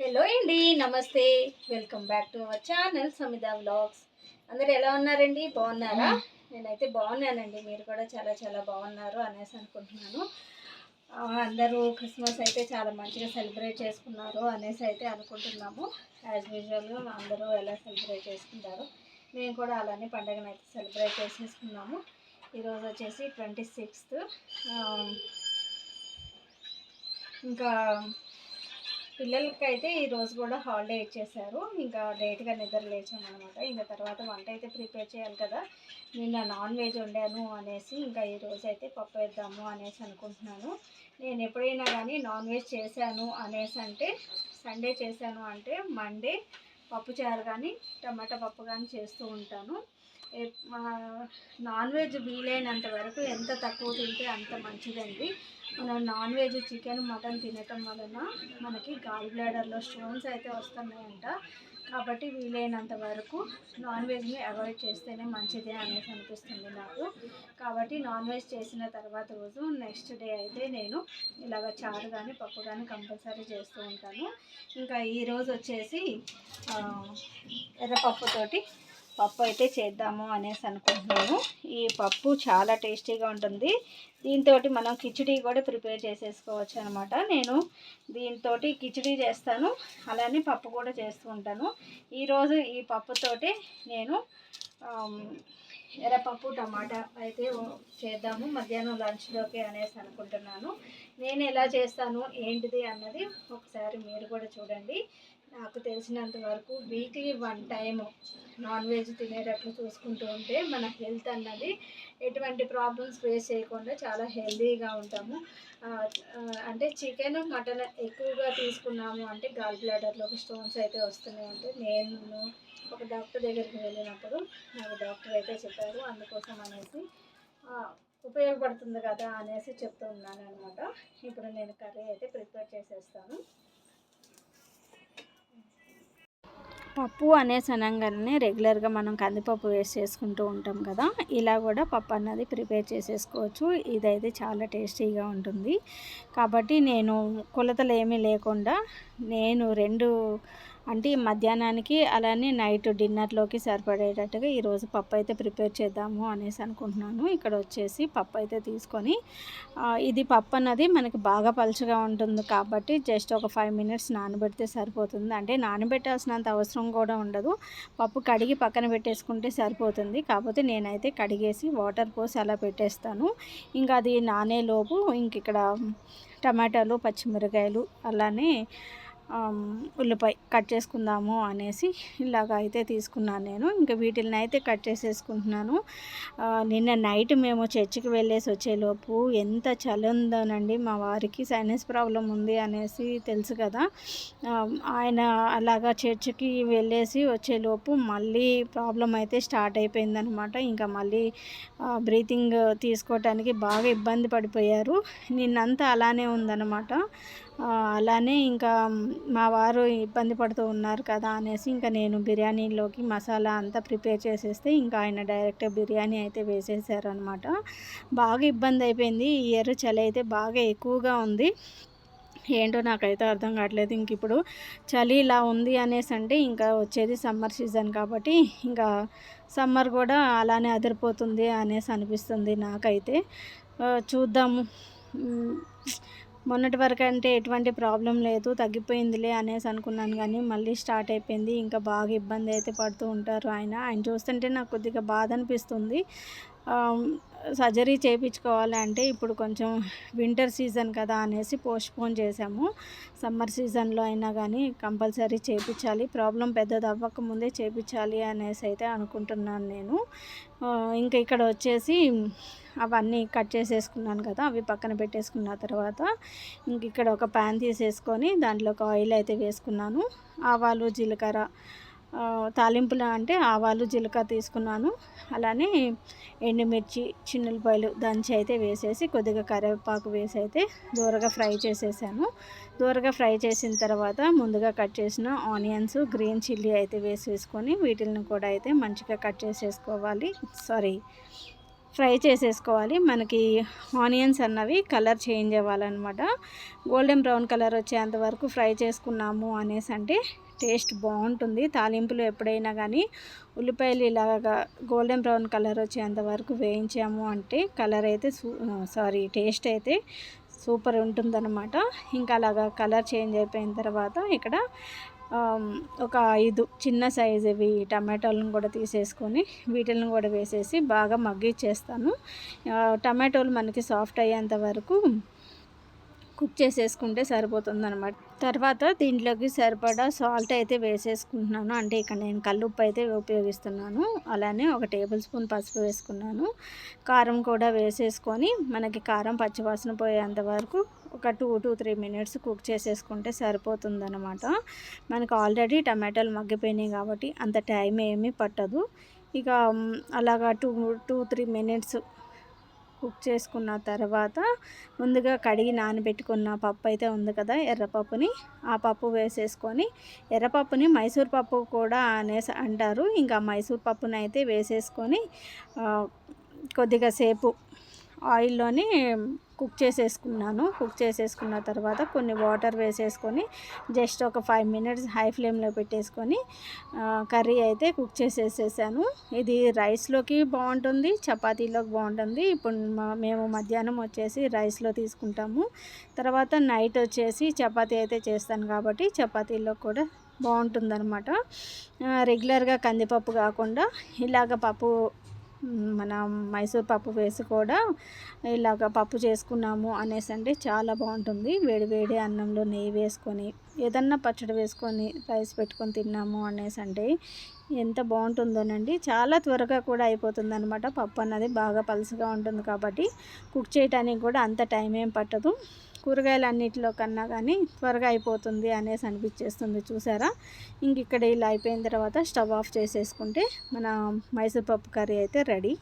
Hello అండి నమస్తే. Welcome back to our channel Samita vlogs అందరు ఎలా ఉన్నారండి? బాగున్నారా? నేనైతే బాగున్నానండి. మీరు కూడా చాలా చాలా బాగున్నారు అనేసి అనుకుంటున్నాను. అందరూ క్రిస్మస్ అయితే చాలా మంచిగా సెలబ్రేట్ చేసుకున్నారు అనేసి అయితే అనుకుంటున్నాము. యాజ్ యూజువల్గా అందరూ ఎలా సెలబ్రేట్ చేసుకుంటారు మేము కూడా అలానే పండుగను అయితే సెలబ్రేట్ చేసేసుకున్నాము. ఈరోజు వచ్చేసి ట్వంటీ సిక్స్త్. ఇంకా పిల్లలకి అయితే కూడా హాలిడే ఇచ్చేసారు. ఇంకా లేట్గా నిద్ర లేచామన్నమాట. ఇంకా తర్వాత వంట అయితే ప్రిపేర్ చేయాలి కదా. నిన్న నాన్ వెజ్ వండాను అనేసి ఇంకా ఈరోజు అయితే పప్పు వేద్దాము అనేసి అనుకుంటున్నాను. నేను ఎప్పుడైనా కానీ నాన్ వెజ్ చేశాను అనేసి అంటే సండే చేశాను అంటే మండే పప్పు చారు కానీ టమాటా పప్పు కానీ చేస్తూ ఉంటాను. నాన్ వెజ్ వీలైనంత వరకు ఎంత తక్కువ తింటే అంత మంచిదండి. మనం నాన్ వెజ్ చికెన్ మటన్ తినటం వలన మనకి గాల్ బ్లాడర్లో స్టోన్స్ అయితే వస్తున్నాయంట. కాబట్టి వీలైనంత వరకు నాన్ వెజ్ని అవాయిడ్ చేస్తేనే మంచిది అనేసి అనిపిస్తుంది నాకు. కాబట్టి నాన్ వెజ్ చేసిన తర్వాత రోజు నెక్స్ట్ డే అయితే నేను ఇలాగ చారు కానీ పప్పు కానీ కంపల్సరీ చేస్తూ ఉంటాను. ఇంకా ఈరోజు వచ్చేసి ఎర్రపప్పుతోటి పప్పు అయితే చేద్దాము అనేసి అనుకుంటున్నాను. ఈ పప్పు చాలా టేస్టీగా ఉంటుంది. దీంతో మనం కిచిడి కూడా ప్రిపేర్ చేసేసుకోవచ్చు అనమాట నేను దీంతో కిచిడి చేస్తాను. అలానే పప్పు కూడా చేస్తూ ఉంటాను. ఈరోజు ఈ పప్పుతోటి నేను ఎర్రపప్పు టమాటా అయితే చేద్దాము మధ్యాహ్నం లంచ్లోకి అనేసి అనుకుంటున్నాను. నేను ఎలా చేస్తాను ఏంటిది అన్నది ఒకసారి మీరు కూడా చూడండి. నాకు తెలిసినంత వరకు weekly one time non veg తినేటట్లు చూసుకుంటూ ఉంటే మన హెల్త్ అన్నది ఎటువంటి ప్రాబ్లమ్స్ ఫేస్ చేయకుండా చాలా హెల్దీగా ఉంటాము. అంటే చికెన్ మటన్ ఎక్కువగా తీసుకున్నాము అంటే గాల్ బ్లాడర్లోకి స్టోన్స్ అయితే వస్తున్నాయి అంటే నేను ఒక డాక్టర్ దగ్గరికి వెళ్ళినప్పుడు నాకు డాక్టర్ అయితే చెప్పారు అందుకోసం అనేసి ఉపయోగపడుతుంది కదా అనేసి చెప్తూ ఉన్నాను అనమాట ఇప్పుడు నేను కర్రీ అయితే ప్రిపేర్ చేసేస్తాను. పప్పు అనేసి అనగానే రెగ్యులర్గా మనం కందిపప్పు వేసి చేసుకుంటూ ఉంటాం కదా ఇలా కూడా పప్పు అన్నది ప్రిపేర్ చేసేసుకోవచ్చు. ఇదైతే చాలా టేస్టీగా ఉంటుంది. కాబట్టి నేను కొలతలు ఏమీ లేకుండా నేను రెండు అంటే మధ్యాహ్నానికి అలానే నైట్ డిన్నర్లోకి సరిపడేటట్టుగా ఈరోజు పప్పు అయితే ప్రిపేర్ చేద్దాము అనేసి అనుకుంటున్నాను. ఇక్కడ వచ్చేసి పప్పు అయితే తీసుకొని ఇది పప్పు అన్నది మనకి బాగా పలుచగా ఉంటుంది కాబట్టి జస్ట్ ఒక ఫైవ్ మినిట్స్ నానబెడితే సరిపోతుంది. అంటే నానబెట్టాల్సినంత అవసరం కూడా ఉండదు. పప్పు కడిగి పక్కన పెట్టేసుకుంటే సరిపోతుంది. కాకపోతే నేనైతే కడిగేసి వాటర్ పోసి అలా పెట్టేస్తాను. ఇంకా అది నానేలోపు ఇంక ఇక్కడ టమాటాలు పచ్చిమిరకాయలు అలానే ఉల్లిపాయ కట్ చేసుకుందాము అనేసి ఇలాగ అయితే తీసుకున్నాను నేను. ఇంకా వీటిని అయితే కట్ చేసేసుకుంటున్నాను. నిన్న నైట్ మేము చర్చికి వెళ్ళేసి వచ్చేలోపు ఎంత చలి ఉందోనండి మా వారికి సైనస్ ప్రాబ్లం ఉంది అనేసి తెలుసు కదా. ఆయన అలాగా చర్చికి వెళ్ళేసి వచ్చేలోపు మళ్ళీ ప్రాబ్లం అయితే స్టార్ట్ అయిపోయిందనమాట. ఇంకా మళ్ళీ బ్రీతింగ్ తీసుకోవటానికి బాగా ఇబ్బంది పడిపోయారు. నిన్నంతా అలానే ఉందన్నమాట అలానే ఇంకా మా వారు ఇబ్బంది పడుతూ ఉన్నారు కదా అనేసి ఇంకా నేను బిర్యానీలోకి మసాలా అంతా ప్రిపేర్ చేసేస్తే ఇంకా ఆయన డైరెక్ట్ బిర్యానీ అయితే వేసేసారు అనమాట బాగా ఇబ్బంది అయిపోయింది. ఈ ఇయర్ చలి అయితే బాగా ఎక్కువగా ఉంది. ఏంటో నాకైతే అర్థం కావట్లేదు. ఇంక ఇప్పుడు చలి ఇలా ఉంది అనేసి అంటే ఇంకా వచ్చేది సమ్మర్ సీజన్ కాబట్టి ఇంకా సమ్మర్ కూడా అలానే అదిరిపోతుంది అనేసి అనిపిస్తుంది నాకైతే. చూద్దాము. మొన్నటి వరకు అంటే ఎటువంటి ప్రాబ్లం లేదు తగ్గిపోయిందిలే అనేసి అనుకున్నాను కానీ మళ్ళీ స్టార్ట్ అయిపోయింది. ఇంకా బాగా ఇబ్బంది అయితే పడుతూ ఉంటారు ఆయన. ఆయన చూస్తుంటే నాకు కొద్దిగా బాధ అనిపిస్తుంది. సర్జరీ చేయించుకోవాలి అంటే ఇప్పుడు కొంచెం వింటర్ సీజన్ కదా అనేసి పోస్ట్పోన్ చేసాము సమ్మర్ సీజన్లో అయినా కానీ కంపల్సరీ చేయించాలి. ప్రాబ్లం పెద్దది అవ్వక ముందే చేయించాలి అనేసి అయితే అనుకుంటున్నాను నేను. ఇంకా ఇక్కడ వచ్చేసి అవన్నీ కట్ చేసేసుకున్నాను కదా అవి పక్కన పెట్టేసుకున్న తర్వాత ఇంక ఇక్కడ ఒక ప్యాన్ తీసేసుకొని దాంట్లో ఒక ఆయిల్ అయితే వేసుకున్నాను. ఆవాలు జీలకర్ర తాలింపులు అంటే ఆవాలు జీలకర్ర తీసుకున్నాను. అలానే ఎండుమిర్చి చిన్నులపాయలు దంచి అయితే వేసేసి కొద్దిగా కరివేపాకు వేసి అయితే దూరగా ఫ్రై చేసేసాను. దూరగా ఫ్రై చేసిన తర్వాత ముందుగా కట్ చేసిన ఆనియన్స్ గ్రీన్ చిల్లీ అయితే వేసేసుకొని వీటిని కూడా అయితే మంచిగా కట్ చేసేసుకోవాలి. సారీ ఫ్రై చేసేసుకోవాలి. మనకి ఆనియన్స్ అన్నవి కలర్ చేంజ్ అవ్వాలన్నమాట. గోల్డెన్ బ్రౌన్ కలర్ వచ్చేంత వరకు ఫ్రై చేసుకున్నాము అనేసి అంటే టేస్ట్ బాగుంటుంది. తాలింపులు ఎప్పుడైనా కానీ ఉల్లిపాయలు ఇలాగా గోల్డెన్ బ్రౌన్ కలర్ వచ్చేంత వరకు వేయించాము అంటే కలర్ అయితే సారీ టేస్ట్ అయితే సూపర్ ఉంటుందన్నమాట. ఇంకా అలాగా కలర్ చేంజ్ అయిపోయిన తర్వాత ఇక్కడ ఒక ఐదు చిన్న సైజు ఇవి టమాటోలను కూడా తీసేసుకొని వీటిని కూడా వేసేసి బాగా మగ్గిచ్చేస్తాను. టమాటోలు మనకి సాఫ్ట్ అయ్యేంత వరకు కుక్ చేసేసుకుంటే సరిపోతుంది అనమాట తర్వాత దీంట్లోకి సరిపడా సాల్ట్ అయితే వేసేసుకుంటున్నాను. అంటే ఇక్కడ నేను కల్లుప్పు అయితే ఉపయోగిస్తున్నాను. అలానే ఒక టేబుల్ స్పూన్ పసుపు వేసుకున్నాను. కారం కూడా వేసేసుకొని మనకి కారం పచ్చివాసన పోయేంత వరకు ఒక two two three minutes cook చేసేసుకుంటే సరిపోతుందనమాట మనకు ఆల్రెడీ టమాటాలు మగ్గిపోయినాయి కాబట్టి అంత టైం ఏమీ పట్టదు. ఇక అలాగా two two three minutes cook చేసుకున్న తర్వాత ముందుగా కడిగి నానబెట్టుకున్న పప్పు అయితే ఉంది కదా ఎర్రపప్పుని ఆ పప్పు వేసేసుకొని ఎర్రపప్పుని మైసూర్ పప్పు కూడా అనేసి అంటారు. ఇంకా మైసూర్ పప్పుని అయితే వేసేసుకొని కొద్దిగా సేపు ఆయిల్లోని కుక్ చేసేసుకున్నాను. కుక్ చేసేసుకున్న తర్వాత కొన్ని వాటర్ వేసేసుకొని జస్ట్ ఒక ఫైవ్ మినిట్స్ హై ఫ్లేమ్లో పెట్టేసుకొని కర్రీ అయితే కుక్ చేసేసేసాను. ఇది రైస్లోకి బాగుంటుంది చపాతీలోకి బాగుంటుంది. ఇప్పుడు మేము మధ్యాహ్నం వచ్చేసి రైస్లో తీసుకుంటాము. తర్వాత నైట్ వచ్చేసి చపాతీ అయితే చేస్తాను కాబట్టి చపాతీలో కూడా బాగుంటుందన్నమాట. రెగ్యులర్గా కందిపప్పు కాకుండా ఇలాగ పప్పు మన మైసూర్ పప్పు వేసి కూడా ఇలాగ పప్పు చేసుకున్నాము అనేసి అంటే చాలా బాగుంటుంది. వేడివేడి అన్నంలో నెయ్యి వేసుకొని ఏదన్నా పచ్చడి వేసుకొని రైస్ పెట్టుకొని తిన్నాము అనేసి అంటే ఎంత బాగుంటుందోనండి. చాలా త్వరగా కూడా అయిపోతుంది అనమాట పప్పు అన్నది బాగా పలుసుగా ఉంటుంది కాబట్టి కుక్ చేయడానికి కూడా అంత టైం ఏం పట్టదు. కూరగాయలు అన్నిటిలో కన్నా కానీ త్వరగా అయిపోతుంది అనేసి అనిపించేస్తుంది. చూసారా? ఇంక ఇక్కడ ఇలా అయిపోయిన తర్వాత స్టవ్ ఆఫ్ చేసేసుకుంటే మన మైసూర్ పప్పు కర్రీ అయితే రెడీ.